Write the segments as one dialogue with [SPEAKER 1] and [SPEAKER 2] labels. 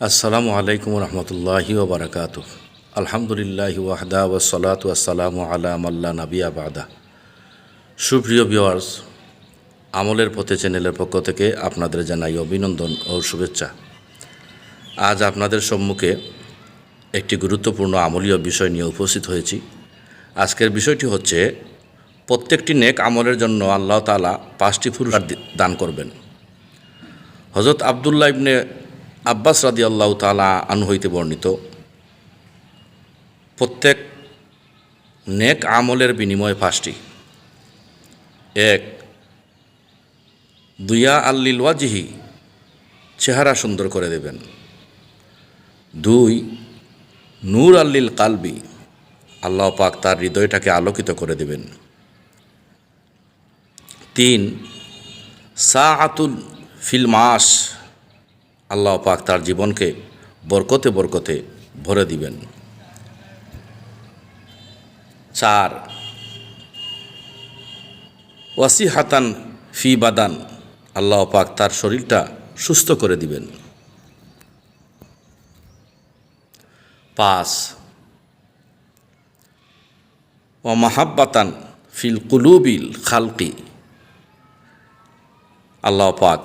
[SPEAKER 1] আসসালামু আলাইকুম রহমতুল্লাহি ওবরাকাত আলহামদুলিল্লাহ ওয়াহদা ওসলাত ওয়াসালাম আলা মাল্লা নাবিয়া বাদা। সুপ্রিয় ভিওয়ার্স আমলের পথে চ্যানেলের পক্ষ থেকে আপনাদের জানাই অভিনন্দন ও শুভেচ্ছা। আজ আপনাদের সম্মুখে একটি গুরুত্বপূর্ণ আমলীয় বিষয় নিয়ে উপস্থিত হয়েছি। আজকের বিষয়টি হচ্ছে, প্রত্যেকটি নেক আমলের জন্য আল্লাহ তালা পাঁচটি দি- দান করবেন। হজরত আবদুল্লাহ ইবনে আব্বাস রাদি আল্লাহ তালা আন হইতে বর্ণিত, প্রত্যেক নেক আমলের বিনিময় পাঁচটি। এক, দুইয়া আল্লিল ওয়াজিহি, চেহারা সুন্দর করে দেবেন। দুই, নূর আল্লিল কালবি, আল্লাহ পাক তার হৃদয়টাকে আলোকিত করে দেবেন। তিন সা আতুল ফিল মাস আল্লাহ পাক তার জীবনকে বরকতে বরকতে ভরে দিবেন। চার ওয়াসি হাতান ফি বাদান, আল্লাহ পাক তার শরীরটা সুস্থ করে দিবেন। পাঁচ ও মাহাব্বাতান ফিল কুলুবিল খালকি, আল্লাহ পাক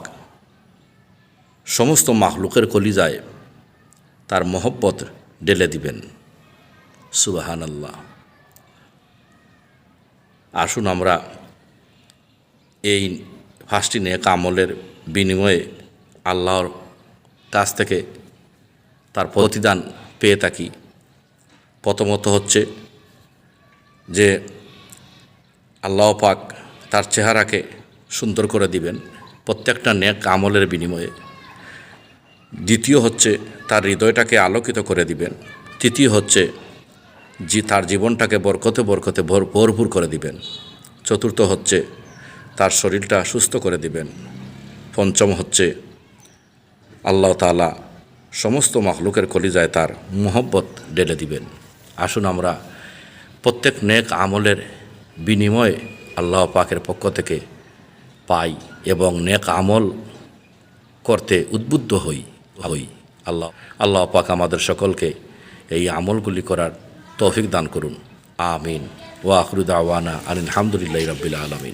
[SPEAKER 1] সমস্ত মাহলুকের কলিজায় তার মহব্বত ডেলে দিবেন। সুবাহান আল্লাহ আসুন আমরা এই ফার্স্টি নেক আমলের বিনিময়ে আল্লাহর কাছ থেকে তার প্রতিদান পেয়ে থাকি। প্রথমত হচ্ছে যে আল্লাহ পাক তার চেহারাকে সুন্দর করে দিবেন প্রত্যেকটা নেক আমলের বিনিময়ে। দ্বিতীয় হচ্ছে তার হৃদয়টাকে আলোকিত করে দিবেন। তৃতীয় হচ্ছে যে তার জীবনটাকে বরকতে বরকতে ভর, ভরপুর করে দিবেন। চতুর্থ হচ্ছে তার শরীরটা সুস্থ করে দিবেন। পঞ্চম হচ্ছে আল্লাহ তালা সমস্ত মাহলুকের কলিজায় তার মোহব্বত ডেলে দিবেন। আসুন আমরা প্রত্যেক নেক আমলের বিনিময়ে আল্লাহ পাকের পক্ষ থেকে পাই এবং নেক আমল করতে উদ্বুদ্ধ হই। হই। আল্লাহ আল্লাহ পাক আমাদের সকলকে এই আমলগুলি করার তৌফিক দান করুন। আমিন। ওয়া আখরুদ আওয়ানা আলহামদুলিল্লাহ রবিল আলমিন।